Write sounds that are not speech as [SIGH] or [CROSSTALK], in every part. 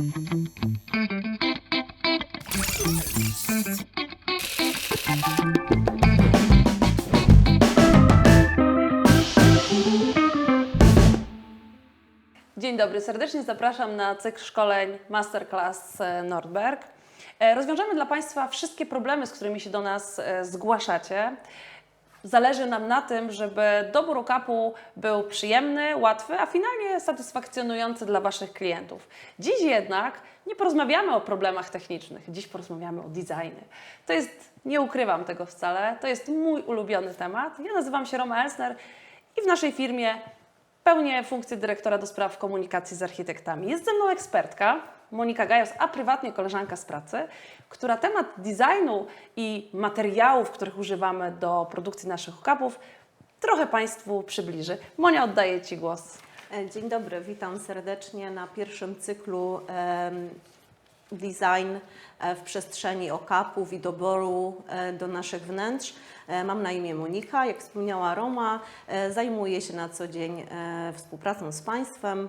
Dzień dobry, serdecznie zapraszam na cykl szkoleń Masterclass e, Nordberg. E, Rozwiążemy dla Państwa wszystkie problemy, z którymi się do nas e, zgłaszacie. Zależy nam na tym, żeby dobór okapu był przyjemny, łatwy, a finalnie satysfakcjonujący dla Waszych klientów. Dziś jednak nie porozmawiamy o problemach technicznych, dziś porozmawiamy o designie. To jest, nie ukrywam tego wcale, to jest mój ulubiony temat. Ja nazywam się Roma Elsner i w naszej firmie Pełnię funkcję dyrektora do spraw komunikacji z architektami. Jest ze mną ekspertka, Monika Gajos, a prywatnie koleżanka z pracy, która temat designu i materiałów, których używamy do produkcji naszych okapów, trochę Państwu przybliży. Monia, oddaję Ci głos. E, Dzień dobry, witam serdecznie na pierwszym cyklu design e, w przestrzeni okapów i doboru e, do naszych wnętrz. Mam na imię Monika, jak wspomniała Roma, zajmuję się na co dzień współpracą z Państwem,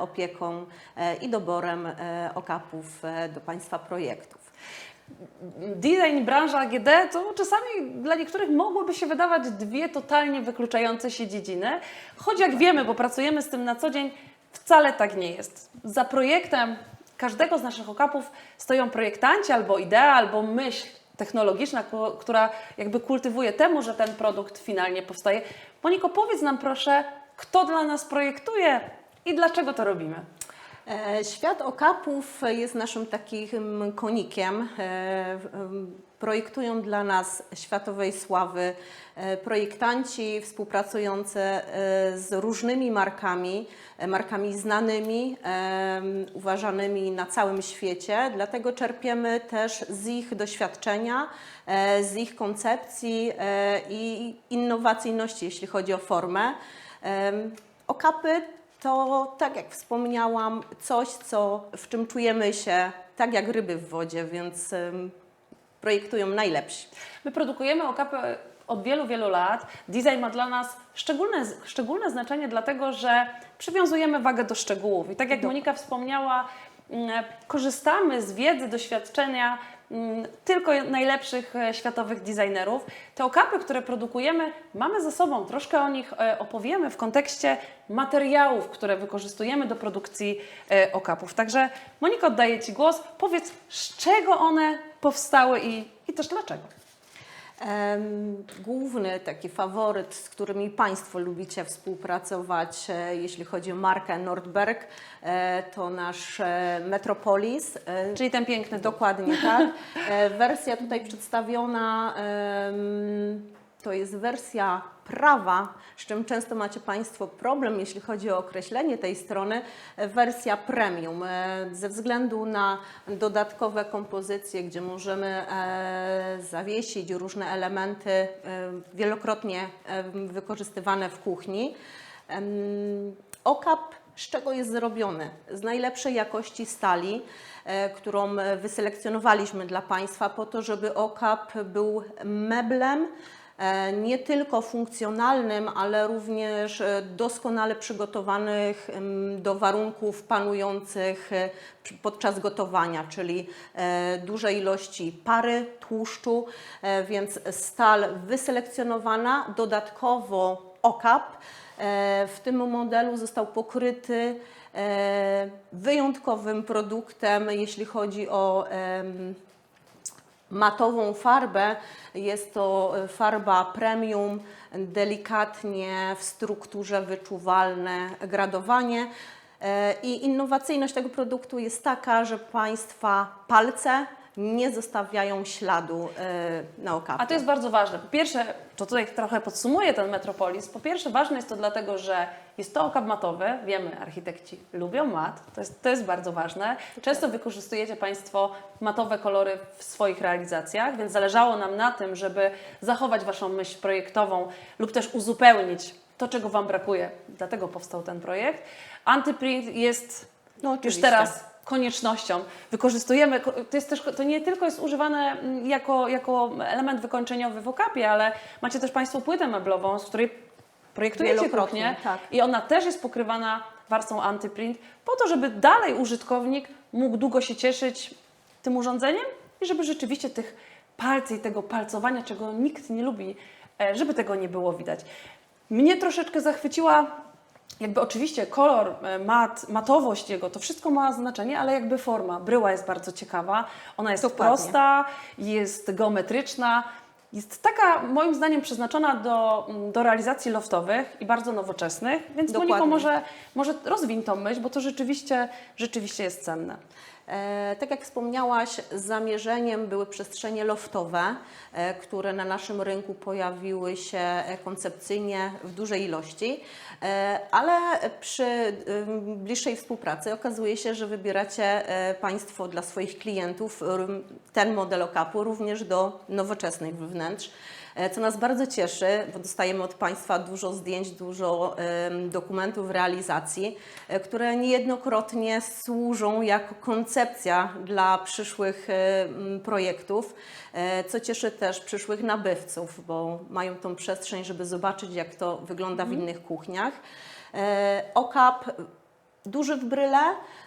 opieką e, i doborem e, okapów e, do Państwa projektów. Design, branża AGD to czasami dla niektórych mogłyby się wydawać dwie totalnie wykluczające się dziedziny, choć jak wiemy, bo pracujemy z tym na co dzień, wcale tak nie jest. Za projektem każdego z naszych okapów stoją projektanci albo idea, albo myśl technologiczna, która jakby kultywuje temu, że ten produkt finalnie powstaje. Moniko, powiedz nam proszę, kto dla nas projektuje i dlaczego to robimy? E, Świat okapów jest naszym takim konikiem. E, Projektują dla nas światowej sławy e, projektanci współpracujący z różnymi markami, markami znanymi, uważanymi na całym świecie. Dlatego czerpiemy też z ich doświadczenia, z ich koncepcji i innowacyjności, jeśli chodzi o formę. Okapy to, tak jak wspomniałam, coś, co, w czym czujemy się tak jak ryby w wodzie, więc ym, projektują najlepsi. My produkujemy okapy od wielu, wielu lat. Design ma dla nas szczególne, szczególne znaczenie, dlatego że przywiązujemy wagę do szczegółów. I tak jak Monika wspomniała, mm, korzystamy z wiedzy, doświadczenia tylko najlepszych e, światowych designerów. Te okapy, które produkujemy, mamy ze sobą. Troszkę o nich e, opowiemy w kontekście materiałów, które wykorzystujemy do produkcji e, okapów. Także Monika, oddaję Ci głos. Powiedz, z czego one powstały i, i też dlaczego. Główny taki faworyt, z którymi Państwo lubicie współpracować, e, jeśli chodzi o markę Nordberg, e, to nasz e, Metropolis. Czyli ten piękny. Dokładnie tak. [LAUGHS] Wersja tutaj przedstawiona to jest wersja prawa, z czym często macie Państwo problem, jeśli chodzi o określenie tej strony. Wersja premium, e, ze względu na dodatkowe kompozycje, gdzie możemy e, zawiesić różne elementy e, wielokrotnie wykorzystywane w kuchni. Okap z czego jest zrobiony? Z najlepszej jakości stali, którą wyselekcjonowaliśmy dla Państwa po to, żeby okap był meblem nie tylko funkcjonalnym, ale również e, doskonale przygotowanych do warunków panujących e, podczas gotowania, czyli e, duże ilości pary, tłuszczu, e, więc stal wyselekcjonowana, dodatkowo okap. E, W tym modelu został pokryty e, wyjątkowym produktem, jeśli chodzi o matową farbę. Jest to e, farba premium, delikatnie w strukturze wyczuwalne gradowanie. E, I innowacyjność tego produktu jest taka, że Państwa palce nie zostawiają śladu e, na okapie. A to jest bardzo ważne. Po pierwsze, to tutaj trochę podsumuję ten Metropolis. Po pierwsze, ważne jest to dlatego, że jest to okap matowy. Wiemy, architekci lubią mat. To jest, to jest bardzo ważne. Często wykorzystujecie Państwo matowe kolory w swoich realizacjach, więc zależało nam na tym, żeby zachować Waszą myśl projektową lub też uzupełnić to, czego Wam brakuje. Dlatego powstał ten projekt. Antyprint jest No, już teraz koniecznością. Wykorzystujemy, ko- to, jest też, to nie tylko jest używane mm, jako, jako element wykończeniowy w okapie, ale macie też Państwo płytę meblową, z której projektujecie Wielokrotnie, tak. i ona też jest pokrywana warstwą antyprint, po to, żeby dalej użytkownik mógł długo się cieszyć tym urządzeniem i żeby rzeczywiście tych palcy i tego palcowania, czego nikt nie lubi, e, żeby tego nie było widać. Mnie troszeczkę zachwyciła jakby oczywiście kolor, e, mat, matowość jego, to wszystko ma znaczenie, ale jakby forma. Bryła jest bardzo ciekawa, ona jest Dokładnie. prosta, jest geometryczna, jest taka moim zdaniem przeznaczona do, mm, do realizacji loftowych i bardzo nowoczesnych, więc Moniko Dokładnie. może, może rozwiń tą myśl, bo to rzeczywiście, rzeczywiście jest cenne. E, tak jak wspomniałaś, zamierzeniem były przestrzenie loftowe, e, które na naszym rynku pojawiły się koncepcyjnie w dużej ilości, e, ale przy bliższej współpracy okazuje się, że wybieracie Państwo dla swoich klientów ten model okapu również do nowoczesnych wnętrz. E, Co nas bardzo cieszy, bo dostajemy od Państwa dużo zdjęć, dużo dokumentów realizacji, e, które niejednokrotnie służą jako koncepcja dla przyszłych e, projektów, co cieszy też przyszłych nabywców, bo mają tą przestrzeń, żeby zobaczyć, jak to wygląda w innych kuchniach. OKAP duży w bryle,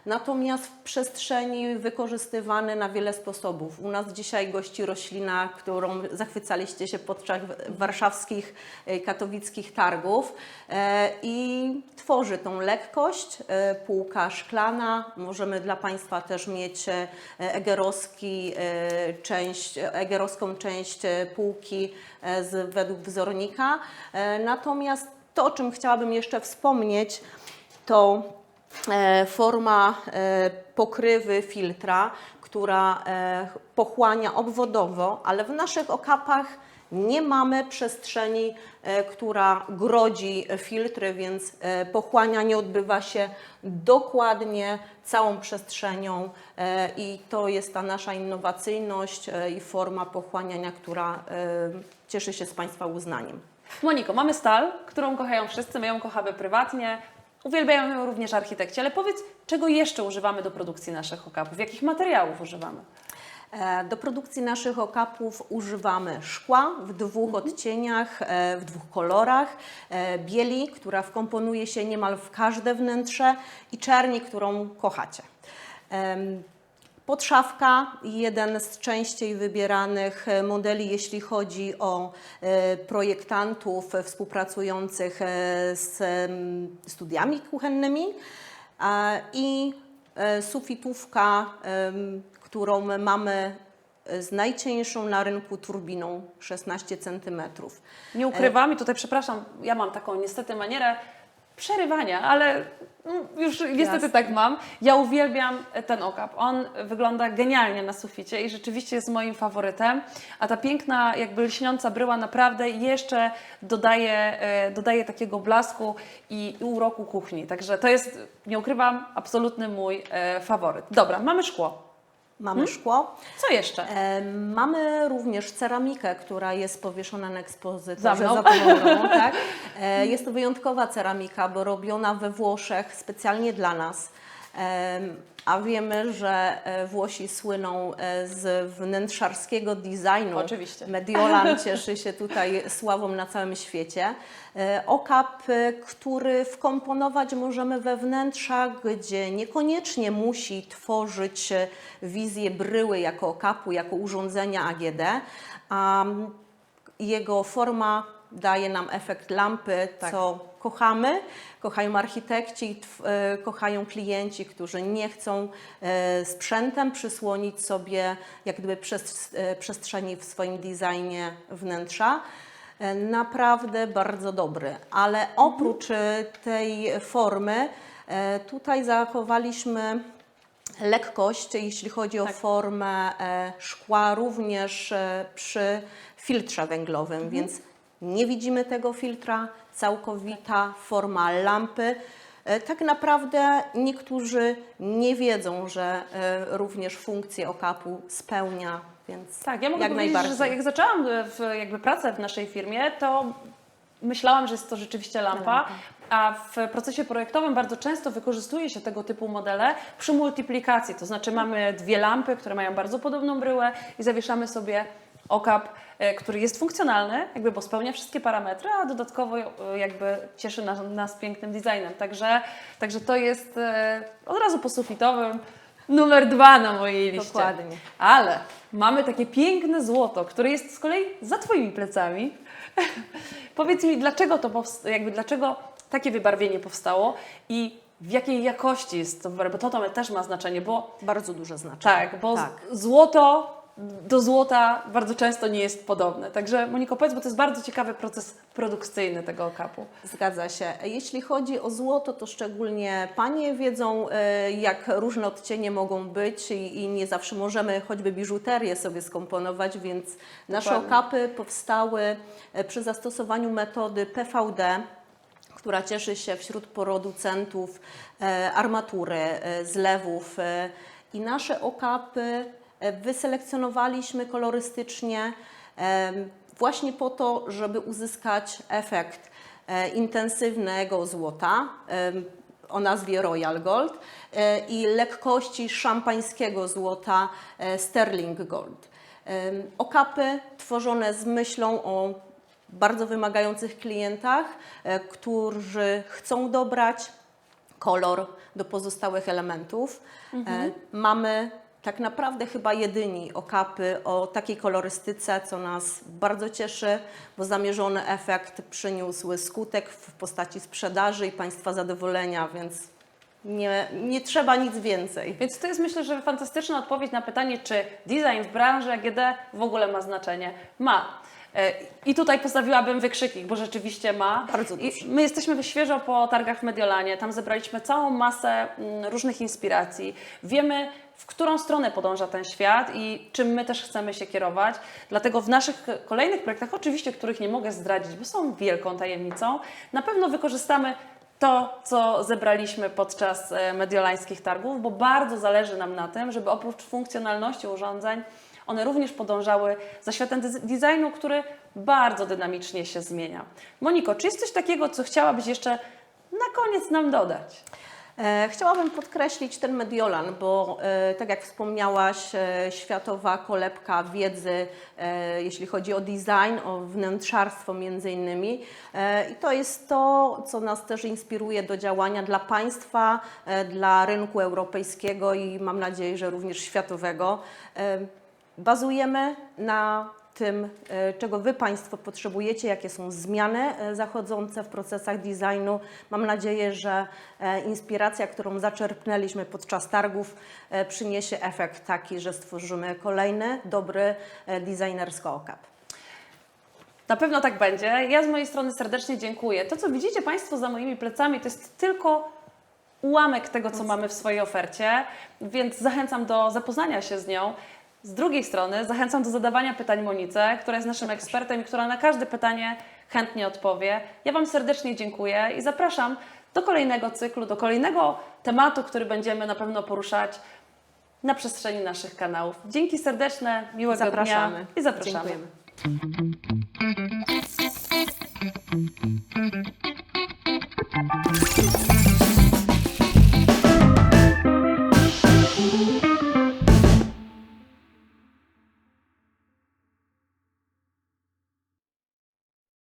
natomiast w przestrzeni wykorzystywany na wiele sposobów. U nas dzisiaj gości roślina, którą zachwycaliście się podczas warszawskich, e, katowickich targów e, i tworzy tą lekkość, e, półka szklana. Możemy dla Państwa też mieć e, egerowski, e, część, egerowską część półki z, według wzornika. Natomiast to, o czym chciałabym jeszcze wspomnieć, to forma e, pokrywy filtra, która e, pochłania obwodowo, ale w naszych okapach nie mamy przestrzeni, e, która grodzi filtry, więc e, pochłanianie odbywa się dokładnie całą przestrzenią e, i to jest ta nasza innowacyjność e, i forma pochłaniania, która e, cieszy się z Państwa uznaniem. Moniko, mamy stal, którą kochają wszyscy, my ją kochamy prywatnie, uwielbiają ją również architekci, ale powiedz, czego jeszcze używamy do produkcji naszych okapów, jakich materiałów używamy? E, Do produkcji naszych okapów używamy szkła w dwóch odcieniach, e, w dwóch kolorach, e, bieli, która wkomponuje się niemal w każde wnętrze i czerni, którą kochacie. Podszawka, jeden z częściej wybieranych e, modeli, jeśli chodzi o e, projektantów współpracujących e, z studiami kuchennymi i sufitówka, którą my mamy z najcieńszą na rynku turbiną 16 cm. Nie ukrywam i tutaj przepraszam, ja mam taką niestety manierę przerywania, ale mm, już niestety Jasne. tak mam. Ja uwielbiam ten okap. On wygląda genialnie na suficie i rzeczywiście jest moim faworytem, a ta piękna, jakby lśniąca bryła naprawdę jeszcze dodaje, e, dodaje takiego blasku i, i uroku kuchni. Także to jest, nie ukrywam, absolutny mój e, faworyt. Dobra, mamy szkło. Mamy szkło. Co jeszcze? E, Mamy również ceramikę, która jest powieszona na ekspozytorze Za mną. za [LAUGHS] tak? E, Jest to wyjątkowa ceramika, bo robiona we Włoszech specjalnie dla nas. Em, A wiemy, że e, Włosi słyną e, z wnętrzarskiego designu. Oczywiście. Mediolan [LAUGHS] cieszy się tutaj sławą na całym świecie. E, Okap, który wkomponować możemy we wnętrza, gdzie niekoniecznie musi tworzyć wizję bryły jako okapu, jako urządzenia AGD, a jego forma daje nam efekt lampy, Tak. co kochamy. Kochają architekci, e, kochają klienci, którzy nie chcą e, sprzętem przysłonić sobie jak gdyby e, przestrzeni w swoim designie wnętrza. Naprawdę bardzo dobry, ale oprócz e, tej formy, tutaj zachowaliśmy lekkość, jeśli chodzi o Tak. formę e, szkła, również przy filtrze węglowym, więc nie widzimy tego filtra, całkowita forma lampy. E, Tak naprawdę niektórzy nie wiedzą, że e, również funkcję okapu spełnia, więc Tak, ja mogę jak powiedzieć, najbardziej. że jak zaczęłam e, w, jakby pracę w naszej firmie, to myślałam, że jest to rzeczywiście lampa, Lampa. a w procesie projektowym bardzo często wykorzystuje się tego typu modele przy multiplikacji, to znaczy mamy dwie lampy, które mają bardzo podobną bryłę i zawieszamy sobie okap, e, który jest funkcjonalny, jakby bo spełnia wszystkie parametry, a dodatkowo e, jakby cieszy nas, nas pięknym designem. Także, także to jest e, od razu po sufitowym numer dwa na mojej liście. Dokładnie. Ale mamy takie piękne złoto, które jest z kolei za Twoimi plecami. [LAUGHS] Powiedz mi, dlaczego to jakby dlaczego takie wybarwienie powstało i w jakiej jakości jest to bo to, to też ma znaczenie, bo Bardzo duże znaczenie. tak, bo Tak. złoto do złota bardzo często nie jest podobne. Także Moniko, powiedz, bo to jest bardzo ciekawy proces produkcyjny tego okapu. Zgadza się. Jeśli chodzi o złoto, to szczególnie panie wiedzą, e, jak różne odcienie mogą być i, nie zawsze możemy choćby biżuterię sobie skomponować, więc nasze Dokładnie. okapy powstały e, przy zastosowaniu metody PVD, która cieszy się wśród producentów e, armatury, zlewów i nasze okapy wyselekcjonowaliśmy kolorystycznie e, właśnie po to, żeby uzyskać efekt e, intensywnego złota e, o nazwie Royal Gold e, i lekkości szampańskiego złota e, Sterling Gold. Okapy tworzone z myślą o bardzo wymagających klientach, e, którzy chcą dobrać kolor do pozostałych elementów. E, Mamy tak naprawdę chyba jedyni okapy o takiej kolorystyce, co nas bardzo cieszy, bo zamierzony efekt przyniósł skutek w postaci sprzedaży i Państwa zadowolenia, więc nie, nie trzeba nic więcej. Więc to jest myślę, że fantastyczna odpowiedź na pytanie, czy design w branży AGD w ogóle ma znaczenie. Ma. I tutaj postawiłabym wykrzyknik, bo rzeczywiście ma. Bardzo I duży. my jesteśmy świeżo po targach w Mediolanie, tam zebraliśmy całą masę mm, różnych inspiracji. Wiemy, w którą stronę podąża ten świat i czym my też chcemy się kierować. Dlatego w naszych kolejnych projektach, oczywiście, których nie mogę zdradzić, bo są wielką tajemnicą, na pewno wykorzystamy to, co zebraliśmy podczas e, mediolańskich targów, bo bardzo zależy nam na tym, żeby oprócz funkcjonalności urządzeń, one również podążały za światem designu, który bardzo dynamicznie się zmienia. Moniko, czy jest coś takiego, co chciałabyś jeszcze na koniec nam dodać? E, Chciałabym podkreślić ten Mediolan, bo e, tak jak wspomniałaś, e, światowa kolebka wiedzy, jeśli chodzi o design, o wnętrzarstwo między innymi. I to jest to, co nas też inspiruje do działania dla państwa, dla rynku europejskiego i mam nadzieję, że również światowego. Bazujemy na tym, e, czego Wy Państwo potrzebujecie, jakie są zmiany e, zachodzące w procesach designu. Mam nadzieję, że e, inspiracja, którą zaczerpnęliśmy podczas targów, przyniesie efekt taki, że stworzymy kolejny, dobry designersko okap. Na pewno tak będzie. Ja z mojej strony serdecznie dziękuję. To, co widzicie Państwo za moimi plecami, to jest tylko ułamek tego, co mamy w swojej ofercie, więc zachęcam do zapoznania się z nią. Z drugiej strony zachęcam do zadawania pytań Monice, która jest naszym ekspertem i która na każde pytanie chętnie odpowie. Ja Wam serdecznie dziękuję i zapraszam do kolejnego cyklu, do kolejnego tematu, który będziemy na pewno poruszać na przestrzeni naszych kanałów. Dzięki serdeczne, miłego zapraszamy. dnia i zapraszamy. Dziękujemy.